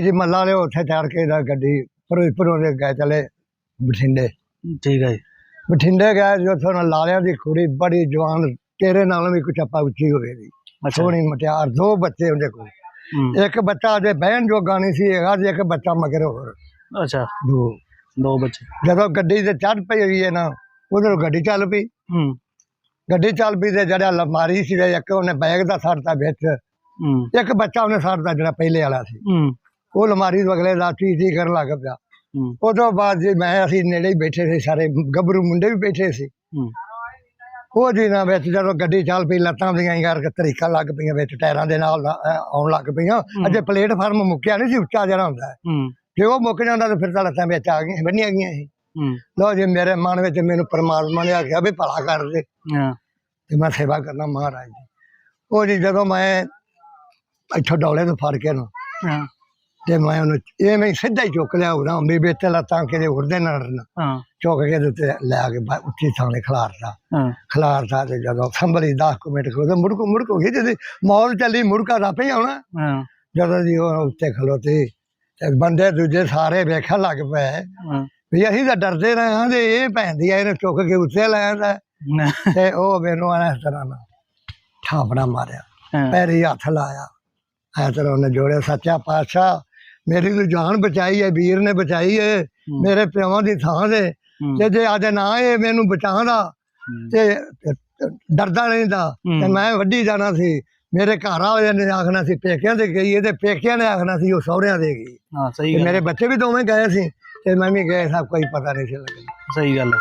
ਜੀ ਮੱਲਾ ਵਾਲੇ ਉੱਥੇ ਚੜ ਕੇ ਦਾ ਗੱਡੀ ਫਿਰੋਜ਼ਪੁਰੋਂ ਦੇ ਗਏ ਚਲੇ ਬਠਿੰਡੇ। ਠੀਕ ਹੈ ਜੀ। ਬਠਿੰਡੇ ਗਏ ਜੋ ਤੁਹਾਨੂੰ ਲਾਲਿਆਂ ਦੀ ਕੁੜੀ ਬੜੀ ਜਵਾਨ ਤੇਰੇ ਨਾਲੋਂ ਵੀ ਕੁਛ ਆਪਾਂ ਉੱਚੀ ਹੋਵੇ ਦੀ ਅੱਛਾ। ਸੋਹਣੀ ਮਟਿਆਰ ਦੋ ਬੱਚੇ ਉਹਦੇ ਕੋਲ। ਇੱਕ ਬੱਚਾ ਅਜੇ ਬਹਿਣ ਜੋਗਾ ਨਹੀਂ ਸੀ ਹੈਗਾ ਤੇ ਇੱਕ ਬੱਚਾ ਮਗਰ ਹੋਰ। ਅੱਛਾ। ਦੋ। ਦੋ ਬੱਚੇ। ਜਦੋਂ ਗੱਡੀ ਤੇ ਚੜ ਪਈ ਹੋਈ ਹੈ ਨਾ ਉਧਰੋਂ ਗੱਡੀ ਚੱਲ ਪਈ। ਹੂੰ। ਗੱਡੀ ਚੱਲ ਪਈ ਤੇ ਜਿਹੜਾ ਅਲਮਾਰੀ ਸੀ ਇੱਕ ਉਹਨੇ ਬੈਗ ਦਾ ਸੜਤਾ ਵਿੱਚ ਹੂੰ। ਇੱਕ ਬੱਚਾ ਉਹਨੇ ਸੜਤਾ ਜਿਹੜਾ ਪਹਿਲੇ ਵਾਲਾ ਸੀ। ਹੂੰ। ਉਹ ਅਲਮਾਰੀ ਦੇ ਅਗਲੇ ਦਾ ਚੀਜ਼ ਕਰਨ ਲੱਗ ਪਿਆ। ਹੂੰ। ਉਦੋਂ ਬਾਅਦ ਜੀ ਮੈਂ ਅਸੀਂ ਨੇੜੇ ਹੀ ਬੈਠੇ ਸੀ ਸਾਰੇ ਗੱਭਰੂ ਮੁੰਡੇ ਵੀ ਬੈਠੇ ਸੀ। ਉਹ ਦਿਨਾਂ ਵਿੱਚ ਜਦੋਂ ਗੱਡੀ ਚੱਲ ਪਈ ਲੱਤਾਂ ਦੀਆਂ ਯਾਰ ਤਰੀਕਾ ਲੱਗ ਪਈਆਂ ਵਿੱਚ ਟਾਇਰਾਂ ਦੇ ਨਾਲ ਆਉਣ ਲੱਗ ਪਈਆਂ। ਅਜੇ ਪਲੇਟਫਾਰਮ ਮੁੱਕਿਆ ਨਹੀਂ ਸੀ ਉੱਚਾ ਜਿਹੜਾ ਹੁੰਦਾ ਜੇ ਉਹ ਮੁੱਕ ਜਾਂਦਾ ਤਾਂ ਫਿਰ ਤਾਂ ਲੱਤਾਂ ਵਿੱਚ ਆ ਗਈਆਂ ਬੰਨੀਆਂ ਗਈਆਂ ਸੀ। ਲੋ ਜੀ ਮੇਰੇ ਮਨ ਵਿੱਚ ਮੈਨੂੰ ਪਰਮਾਤਮਾ ਨੇ ਆਖਿਆ ਵੀ ਭਲਾ ਕਰ ਦੇ ਤੇ ਮੈਂ ਸੇਵਾ ਕਰਨਾ ਮਹਾਰਾਜ ਦੀ। ਉਹ ਜੀ ਜਦੋਂ ਮੈਂ ਇੱਥੋਂ ਡੋਲੇ ਤੋਂ ਫੜ ਕੇ ਨਾ ਤੇ ਮੈਂ ਉਹਨੂੰ ਇਹ ਮੈਂ ਸਿੱਧਾ ਹੀ ਚੁੱਕ ਲਿਆ ਉਹਦਾ ਮੇਰੇ ਵਿੱਚ ਲੱਤਾਂ ਕਿਤੇ ਉੜਦੇ ਨਾ ਅੜਨ ਹਾਂ। ਚੁੱਕ ਕੇ ਤੇ ਉੱਤੇ ਲੈ ਕੇ ਬਾ- ਉੱਚੀ ਥਾਂ ਤੇ ਖਿਲਾਰਤਾ। ਹਾਂ। ਖਿਲਾਰਤਾ ਤੇ ਜਦੋਂ ਸੰਭਲੀ 10 ਮਿੰਟ ਖਲੋ ਤੇ ਮੁੜਕੋ ਮੁੜਕੋ ਗਈ ਤੇ ਮੌਲ ਚੱਲੀ ਮੁੜਕਾ ਦਾ ਪਈ ਆਉਣਾ। ਹਾਂ। ਜਦੋਂ ਜੀ ਉਹ ਉੱਤੇ ਖਲੋਤੀ ਤੇ ਬੰਦੇ ਦੂਜੇ ਸਾਰੇ ਵੇਖਣ ਲੱਗ ਪਏ ਹਾਂ। ਵੀ ਅਸੀਂ ਤਾਂ ਡਰਦੇ ਰਹੇ ਹਾਂ ਤੇ ਇਹ ਭੈਂਦੀ ਆ ਇਹਨੂੰ ਚੁੱਕ ਕੇ ਉੱਤੇ ਲੈ ਆਂਦਾ। ਤੇ ਉਹ ਮੈਨੂੰ ਐਂ ਇਸ ਤਰ੍ਹਾਂ ਨਾਲ ਠਾਪੜਾ ਮਾਰਿਆ ਹਾਂ। ਪੈਰੀ ਹੱਥ ਲਾਇਆ। ਐ ਤਰ੍ਹਾਂ ਉਹਨੇ ਜੋੜਿਆ ਸੱਚਾ ਪਾਤਸ਼ਾਹ ਮੇਰੀ ਤੂੰ ਜਾਨ ਬਚਾਈ ਹੈ ਵੀਰ ਨੇ ਬਚਾਈ ਹੈ ਮੇਰੇ ਪਿਓਾਂ ਦੀ ਥਾਂ ਦੇ ਤੇ ਜੇ ਅੱਜ ਨਾ ਇਹ ਮੈਨੂੰ ਬਚਾਉਂਦਾ ਤੇ ਡਰਦਾ ਰਹਿੰਦਾ ਤੇ। ਮੈਂ ਵੱਡੀ ਜਾਣਾ ਸੀ। ਮੇਰੇ ਘਰ ਵਾਲਿਆਂ ਨੇ ਆਖਣਾ ਸੀ ਪੇਕਿਆਂ ਦੇ ਗਈ ਇਹਦੇ ਪੇਕਿਆਂ ਨੇ ਆਖਣਾ ਸੀ ਉਹ ਸਹੁਰਿਆਂ ਦੇ ਗਈ। ਹਾਂ ਸਹੀ ਗੱਲ ਮੇਰੇ ਬੱਚੇ ਵੀ ਦੋਵੇਂ ਗਏ ਸੀ ਤੇ ਮੈਂ ਵੀ ਗਏ ਸਭ ਕੋਈ ਪਤਾ ਨਹੀਂ ਸੀ ਸਹੀ ਗੱਲ ਹੈ।